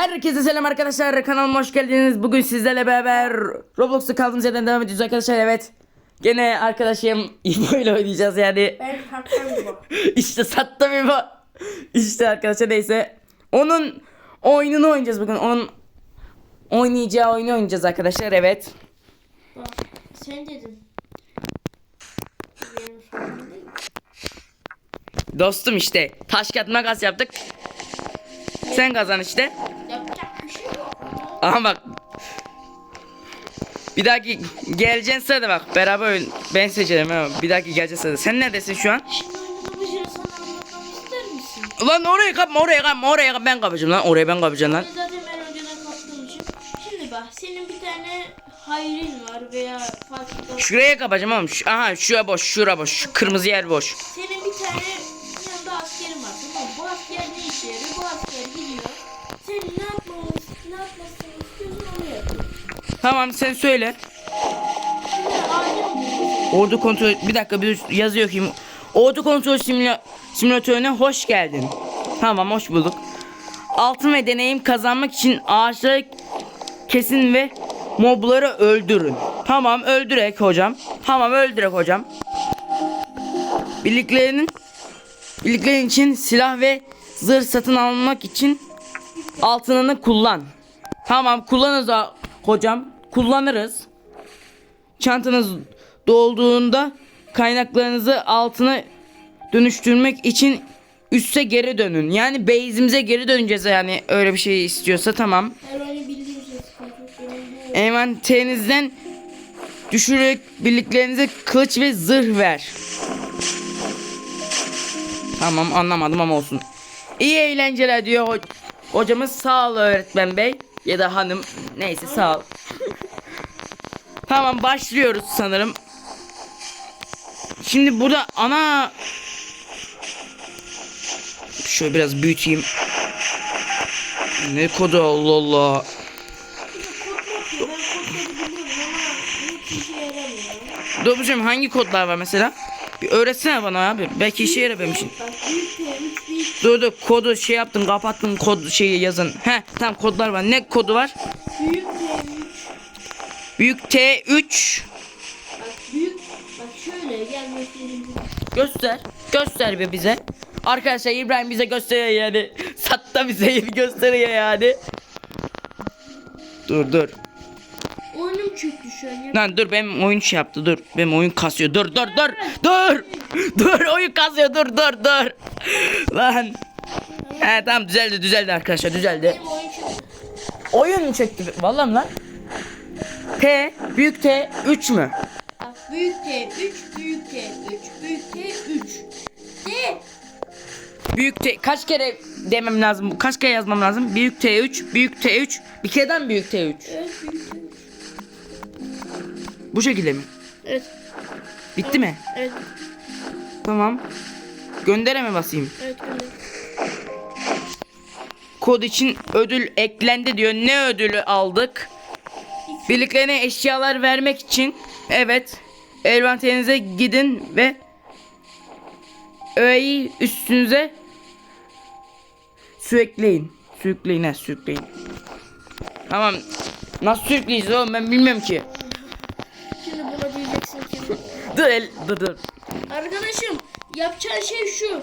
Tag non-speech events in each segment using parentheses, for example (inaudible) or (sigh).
Herkese selam arkadaşlar kanalıma hoş geldiniz. Bugün sizlerle beraber Roblox'ta kaldığımız yerden devam ediyoruz arkadaşlar evet. Gene arkadaşım (laughs) İbo ile oynayacağız yani. Ben haklı (laughs) bu. işte sattım İbo. İşte arkadaşlar neyse. Onun oyununu oynayacağız bugün. Onun oynayacağı oyunu oynayacağız arkadaşlar evet. Bak sen dedin. Dostum işte taş kağıt makas yaptık. Sen kazan işte. Aha bak. Bir dahaki geleceğin sırada bak beraber oyun ben seçerim ama bir dahaki geleceğin sırada. Sen neredesin şu an? Ulan oraya kapma oraya kapma oraya kapma ben kapacağım lan oraya ben kapacağım lan. Zaten ben önceden kaptığım için. Şimdi bak senin bir tane hayrin var veya farklı. Şuraya kapacağım oğlum. Şu, aha şura boş şura boş. Şu kırmızı yer boş. Senin bir tane Tamam sen söyle. Ordu kontrol bir dakika bir yazıyor kim? Ordu kontrol simüla, simülatörüne hoş geldin. Tamam hoş bulduk. Altın ve deneyim kazanmak için ağaçları kesin ve mobları öldürün. Tamam öldürek hocam. Tamam öldürek hocam. Birliklerinin birliklerin için silah ve zırh satın almak için altınını kullan. Tamam kullanırız ha- hocam. Kullanırız. Çantanız dolduğunda kaynaklarınızı altına dönüştürmek için üste geri dönün. Yani base'imize geri döneceğiz yani öyle bir şey istiyorsa tamam. Envanterinizden düşürerek birliklerinize kılıç ve zırh ver. Tamam anlamadım ama olsun. İyi eğlenceler diyor ho- hocamız. Sağ ol öğretmen bey. Ya da hanım. Neyse sağ ol. tamam başlıyoruz sanırım. Şimdi burada ana... Şöyle biraz büyüteyim. Ne kodu Allah Allah. Dobuşum hangi kodlar var mesela? Bir öğretsene bana abi. Belki işe yarar benim için. Bak büyük T, 3 büyük, Dur dur kodu şey yaptın kapattın kod şeyi yazın. He tamam kodlar var. Ne kodu var? büyük T, 3. Büyük T3. Bak büyük, bak şöyle gibi. Göster. Göster bir bize. Arkadaşlar İbrahim bize gösteriyor yani. (laughs) Satta bize gösteriyor yani. Dur dur. Çöktü şu an ya. Lan dur benim oyun şey yaptı dur. Benim oyun kasıyor. Dur dur dur. Dur. Dur oyun kasıyor dur dur dur. Lan. He tamam düzeldi düzeldi arkadaşlar düzeldi. Benim oyun çöktü. Oyun mu çekti? Vallahi mi lan? T büyük T 3 mü? Bak büyük T, 3 büyük T, 3 büyük T, 3. D. Büyük T kaç kere demem lazım? Kaç kere yazmam lazım? Büyük T3, büyük T3. Bir kereden büyük T3. Evet büyük T, 3. Bu şekilde mi? Evet, Bitti mi? evet, Tamam. Göndere mi basayım? evet. öyle. Kod için ödül eklendi diyor. Ne ödülü aldık? Birliklerine eşyalar vermek için evet envanterinize gidin ve öğeyi üstünüze sürükleyin. Sürükleyin ha sürükleyin. Tamam. Nasıl sürükleyeceğiz oğlum ben bilmiyorum ki. Dur el, dur dur. Arkadaşım yapacağın şey şu.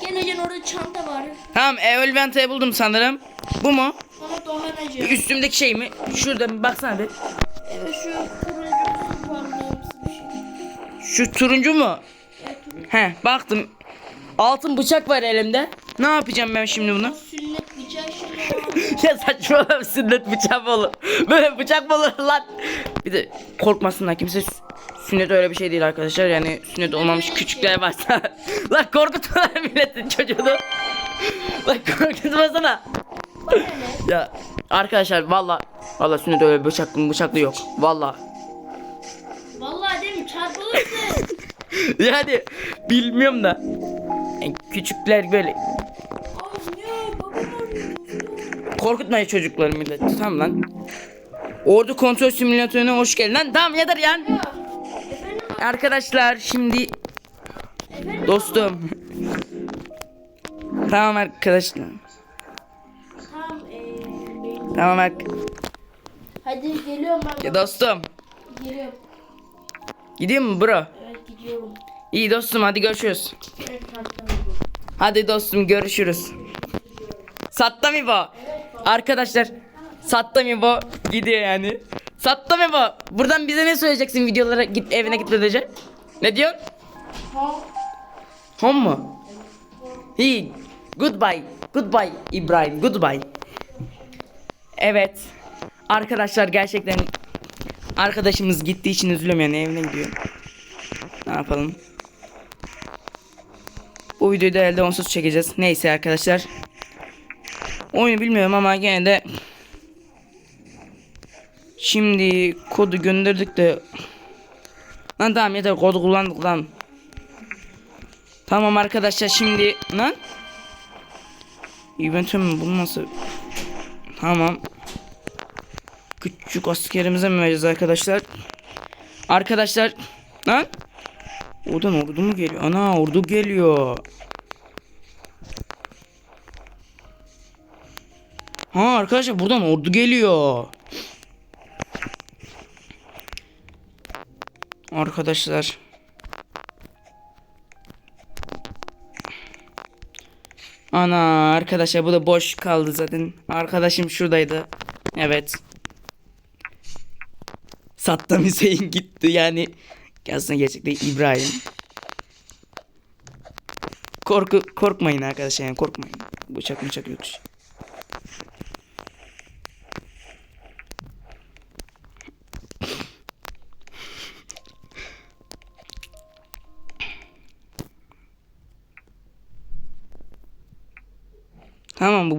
Geleceksin orada çanta var. Tamam envanteri buldum sanırım. Bu mu? Sonra dolanacak. Üstümdeki şey mi? Şurada bir baksana bir. Evet şu turuncu bir şey. Şu turuncu mu? Evet turuncu. He baktım. Altın bıçak var elimde. Ne yapacağım ben şimdi bunu? (laughs) Sünnet bıçağı şimdi. (laughs) ya saçmalama sünnet bıçak mı olur? Böyle bıçak mı olur lan? Bir de korkmasınlar kimse sünnet öyle bir şey değil arkadaşlar. Yani sünnet olmamış küçükler varsa. (laughs) lan korkutma milletin çocuğunu. (laughs) lan korkutmasana. ya arkadaşlar valla valla sünnet öyle bıçaklı bıçaklı yok. Valla. Vallahi değil mi çarpılırsın. (laughs) yani bilmiyorum da. Yani küçükler böyle. Korkutmayın çocukları millet. Tamam lan. Ordu kontrol simülatörüne hoş geldin lan. Tamam yeter ya. Arkadaşlar şimdi efendim. dostum. tamam arkadaşlar. Tamam eee. Tamam bak. Hadi geliyorum ben. Ya dostum. Geliyorum. Gidiyor mu bro? Evet gidiyorum. İyi dostum hadi görüşürüz. Evet. Hadi dostum görüşürüz. Sattı mı bu? Arkadaşlar sattı mı bu? Gidiyor yani. Sattı bu? Buradan bize ne söyleyeceksin videolara git evine gitmeden önce? Ne diyorsun? Ha. Home mu? İyi. Goodbye. Goodbye İbrahim. Goodbye. Evet. Arkadaşlar gerçekten arkadaşımız gittiği için üzülüyorum yani evine gidiyor. Ne yapalım? Bu videoyu da elde onsuz çekeceğiz. Neyse arkadaşlar. Oyunu bilmiyorum ama gene de Şimdi kodu gönderdik de. Lan tamam yeter kodu kullandık lan. Tamam arkadaşlar şimdi lan. Eventim bunu nasıl Tamam. Küçük askerimize mi vereceğiz arkadaşlar? Arkadaşlar Lan. Oradan ordu mu geliyor? Ana ordu geliyor. Ha arkadaşlar buradan ordu geliyor Arkadaşlar Ana arkadaşlar bu da boş kaldı zaten. Arkadaşım şuradaydı. Evet. Saddam Hüseyin gitti yani. Aslında gerçekten İbrahim. Korku korkmayın arkadaşlar yani korkmayın. Bıçak bıçak yok.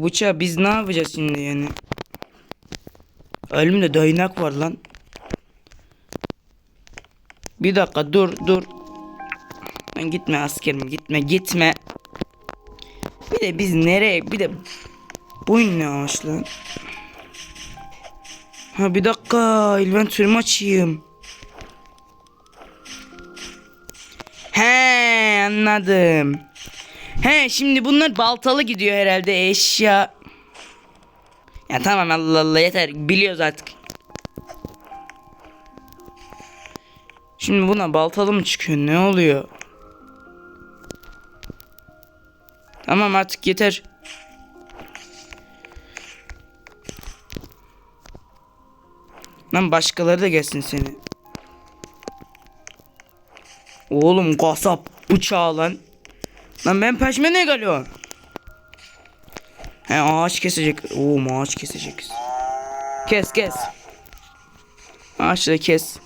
Bu bıçağı biz ne yapacağız şimdi yani? Elimde daynak var lan. Bir dakika dur dur. Lan gitme askerim gitme gitme. Bir de biz nereye bir de boyun ne ağaç lan. Ha bir dakika inventörümü açayım. He anladım. He şimdi bunlar baltalı gidiyor herhalde eşya. Ya tamam Allah Allah yeter biliyoruz artık. Şimdi buna baltalı mı çıkıyor ne oluyor? Tamam artık yeter. Lan başkaları da gelsin seni. Oğlum kasap bıçağı lan. Lan ben peşime ne geliyor? He ağaç kesecek. Oo ağaç kesecek. Kes kes. Ağaçları kes.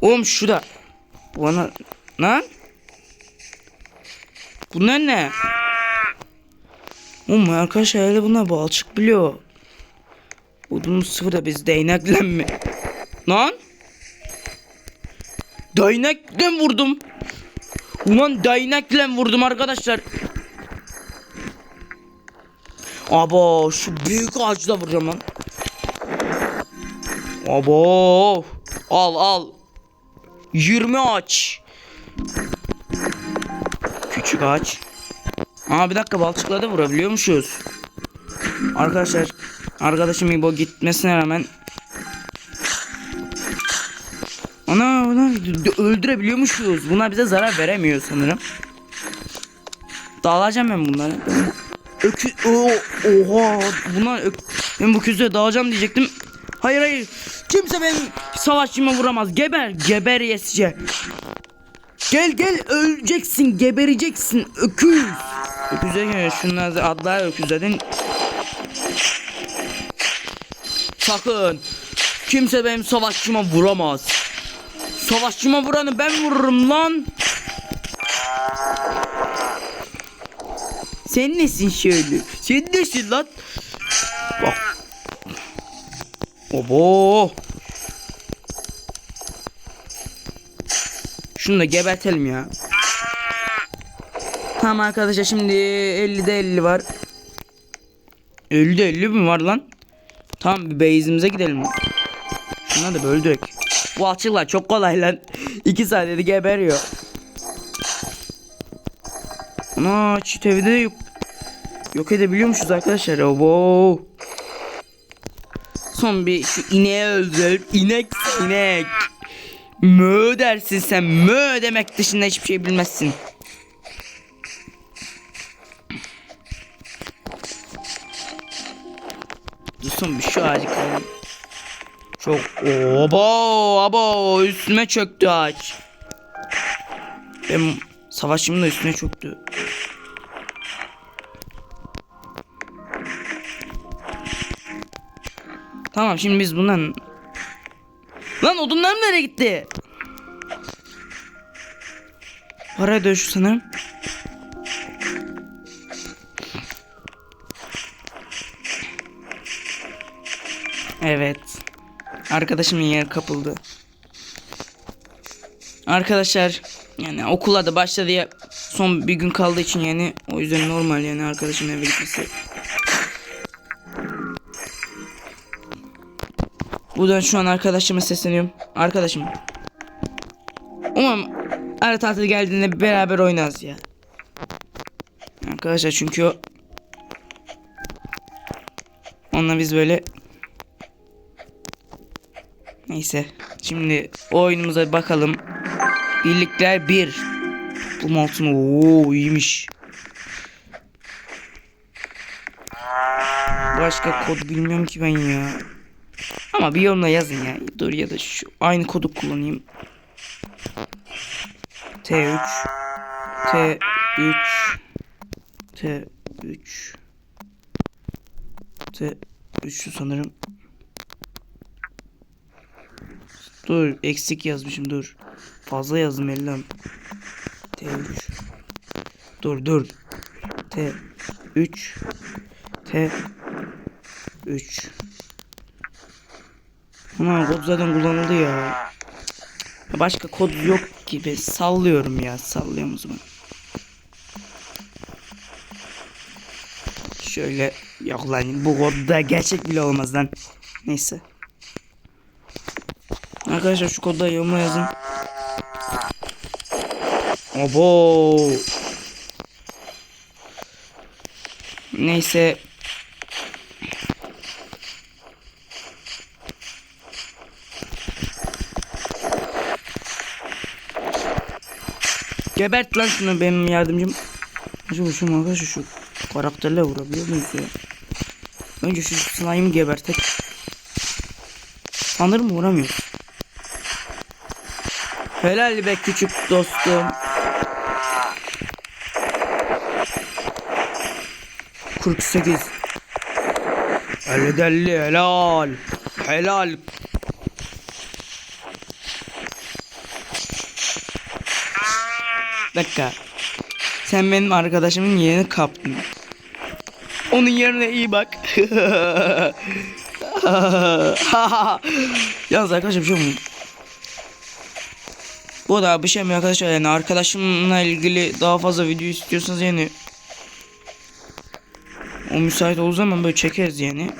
Oğlum şurada. Bana lan. Bunlar ne? Oğlum arkadaşlar herhalde bunlar balçık biliyor. Odun sıfır da biz değneklenme. Lan. Değnekle vurdum. Ulan değnekle vurdum arkadaşlar. Abo şu büyük ağaçla vuracağım lan. Abo. Al al. 20 ağaç. Küçük ağaç. Aa bir dakika balçıkla da vurabiliyormuşuz. Arkadaşlar arkadaşım İbo gitmesine rağmen Ana d- öldürebiliyormuşuz. Bunlar bize zarar veremiyor sanırım. Dağılacağım ben bunları. Ökü o oha bunlar ök ben bu küzeye dağılacağım diyecektim. Hayır hayır. Kimse benim savaşçıma vuramaz. Geber geber yesice. Gel gel öleceksin gebereceksin öküz. Öküze göre şunlar adlar öküzlerin. Sakın. Kimse benim savaşçıma vuramaz. Savaşçıma vuranı ben vururum lan. Sen nesin şöyle? Sen nesin lan? Bak. Obo. Şunu da gebertelim ya. Tamam arkadaşlar şimdi 50'de 50 var. 50'de 50 mi var lan? Tamam bir base'imize gidelim. Şuna da böyle. Bu alçıklar çok kolay lan. 2 saniyede geberiyor. Ana çift evde de yok. yok edebiliyormuşuz arkadaşlar. Wow. Son bir şu ineği öldür. İnek inek. Mö dersin sen. Mö demek dışında hiçbir şey bilmezsin. Dursun bir şu ağacı kıralım. Çok obo abo üstüme çöktü ağaç. Benim savaşçım da üstüne çöktü. Tamam şimdi biz bundan Lan odunlarım nereye gitti? Para dönüşü sanırım. Evet. Arkadaşımın yer kapıldı. Arkadaşlar yani okula da başladı ya son bir gün kaldığı için yani o yüzden normal yani arkadaşımın eve gitmesi. Buradan şu an arkadaşıma sesleniyorum. Arkadaşım. Umarım ara tatil geldiğinde beraber oynarız ya. Arkadaşlar çünkü o Onunla biz böyle Neyse. Şimdi oyunumuza bakalım. Birlikler 1. Bu altın ooo iyiymiş. Başka kod bilmiyorum ki ben ya. Ama bir yorumla yazın ya. Dur ya da şu aynı kodu kullanayım. T3 T3 T3 T3 sanırım. Dur eksik yazmışım dur. Fazla yazdım ellam. T3 Dur dur. T3 T3 Ama kod zaten kullanıldı ya. Başka kod yok gibi sallıyorum ya sallıyorum o zaman. Şöyle yok lan bu kodda gerçek bile olmaz lan. Neyse. Arkadaşlar şu kodda yoruma yazın. Abo. Neyse. Gebert lan şunu benim yardımcım. Acaba şu arkadaşlar şu karakterle vurabiliyor muyuz ya? Önce şu slime'ı gebertek. Sanırım vuramıyoruz. Helal be küçük dostum. Kırk sekiz. Elli delli helal. Helal. Dakika. Sen benim arkadaşımın yerini kaptın. Onun yerine iyi bak. (laughs) Yalnız arkadaşlar bir şey? Bu da bir şey mi arkadaşlar yani arkadaşımla ilgili daha fazla video istiyorsanız yani o müsait olduğu zaman böyle çekeriz yani.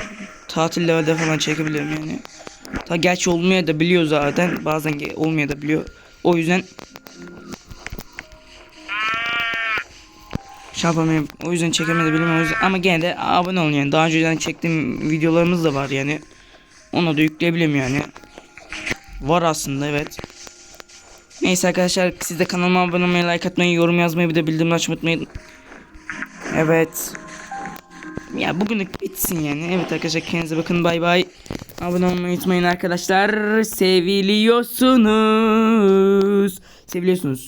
Tatil levelde falan çekebilirim yani. Ta gerçi olmaya da biliyor zaten. Bazen olmaya da biliyor. O yüzden şey. O yüzden çekemedim o yüzden. Ama gene de abone olun yani. Daha önceden çektiğim videolarımız da var yani. Onu da yükleyebilirim yani. Var aslında evet. Neyse arkadaşlar siz de kanalıma abone olmayı, like atmayı, yorum yazmayı bir de bildirimleri açmayı unutmayın. Evet. Ya bugünlük bitsin yani. Evet arkadaşlar kendinize bakın bay bay. Abone olmayı unutmayın arkadaşlar. Seviliyorsunuz. Seviliyorsunuz.